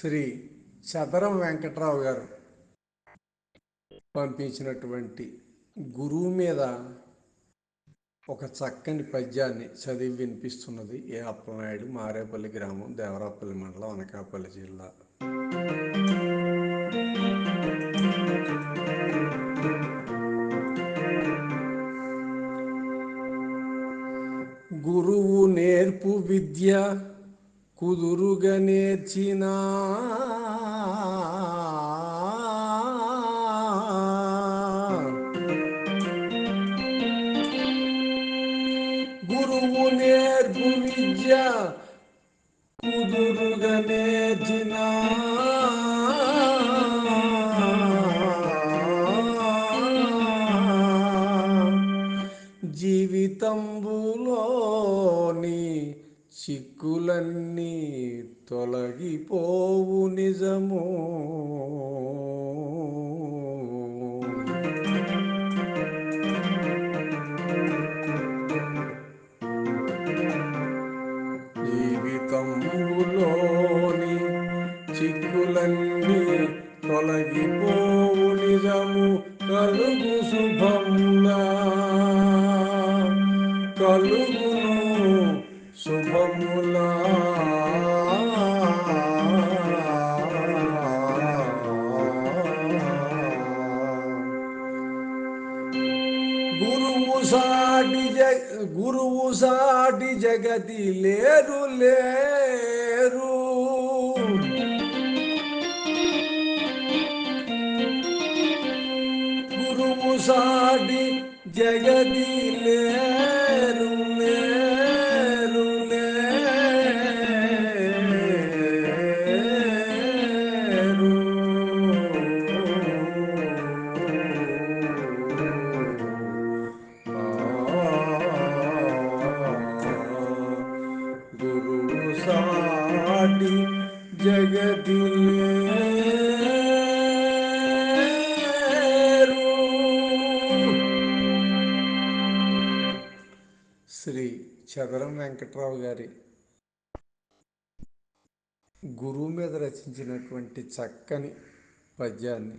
శ్రీ చదరం వెంకట్రావు గారు పంపించినటువంటి గురువు మీద ఒక చక్కని పద్యాన్ని చదివి వినిపిస్తున్నది ఏ అప్పలనాయుడు మారేపల్లి గ్రామం దేవరాపల్లి మండలం అనకాపల్లి జిల్లా. గురువు నేర్పు విద్య కుదురుగా నేర్చిన గురువు నేర్పు విద్య కుదురుగా నేర్చిన. జీవితంబులోని చిక్కులన్నీ తొలగిపోవు నిజము. జీవితంలోని చిక్కులన్నీ తొలగిపోవు నిజము. కలుగు శుభంగా కలుగును శుభములా గురువు సాటి జగ గురువు సాటి జగతి లేరు లేరు. గురువు సాటి జగతి లేరు లేరు. పాడి సాటి శ్రీ చదరం వెంకట్రావు గారి గురువు మీద రచించినటువంటి చక్కని పద్యాన్ని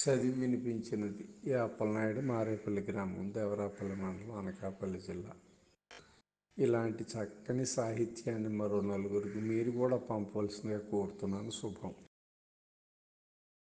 చదివి వినిపించినది యాపలనాయుడు మారేపల్లి గ్రామం దేవరాపల్లి మండలం అనకాపల్లి జిల్లా. ఇలాంటి చక్కని సాహిత్యాన్ని మరో నలుగురికి మీరు కూడా పంపవలసిందిగా కోరుతున్నాను. శుభం.